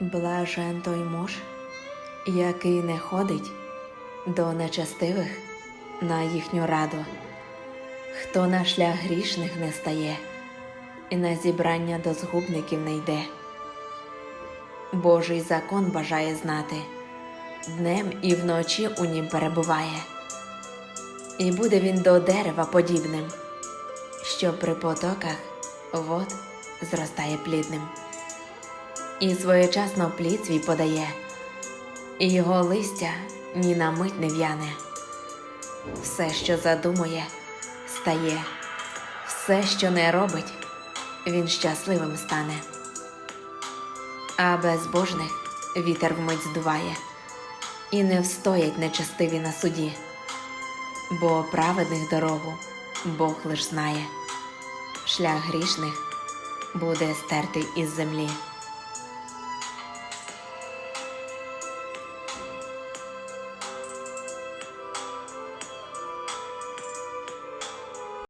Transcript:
Блажен той муж, який не ходить до нечестивих на їхню раду, хто на шлях грішних не стає, і на зібрання до згубників не йде. Божий закон бажає знати, днем і вночі у нім перебуває, і буде він до дерева подібним, що при потоках вод зростає плідним і своєчасно плід свій подає, і його листя ні на мить не в'яне. Все, що задумує, стає, все, що не робить, він щасливим стане. А безбожних вітер вмить здуває, і не встоять нечестиві на суді, бо праведних дорогу Бог лиш знає, шлях грішних буде стертий із землі.